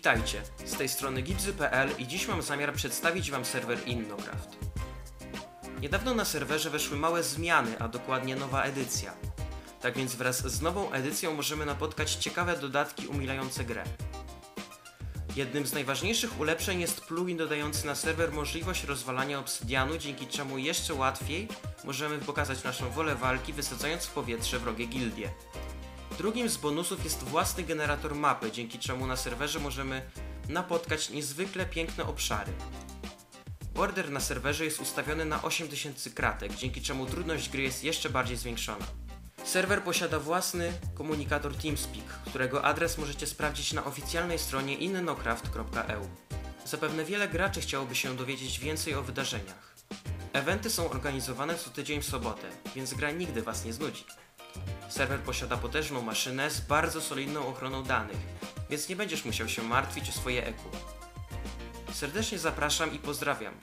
Witajcie, z tej strony gibzy.pl i dziś mam zamiar przedstawić Wam serwer InnoCraft. Niedawno na serwerze weszły małe zmiany, a dokładnie nowa edycja. Tak więc wraz z nową edycją możemy napotkać ciekawe dodatki umilające grę. Jednym z najważniejszych ulepszeń jest plugin dodający na serwer możliwość rozwalania obsydianu, dzięki czemu jeszcze łatwiej możemy pokazać naszą wolę walki, wysadzając w powietrze wrogie gildie. Drugim z bonusów jest własny generator mapy, dzięki czemu na serwerze możemy napotkać niezwykle piękne obszary. Border na serwerze jest ustawiony na 8000 kratek, dzięki czemu trudność gry jest jeszcze bardziej zwiększona. Serwer posiada własny komunikator TeamSpeak, którego adres możecie sprawdzić na oficjalnej stronie innocraft.eu. Zapewne wiele graczy chciałoby się dowiedzieć więcej o wydarzeniach. Eventy są organizowane co tydzień w sobotę, więc gra nigdy Was nie znudzi. Serwer posiada potężną maszynę z bardzo solidną ochroną danych, więc nie będziesz musiał się martwić o swoje EQ. Serdecznie zapraszam i pozdrawiam.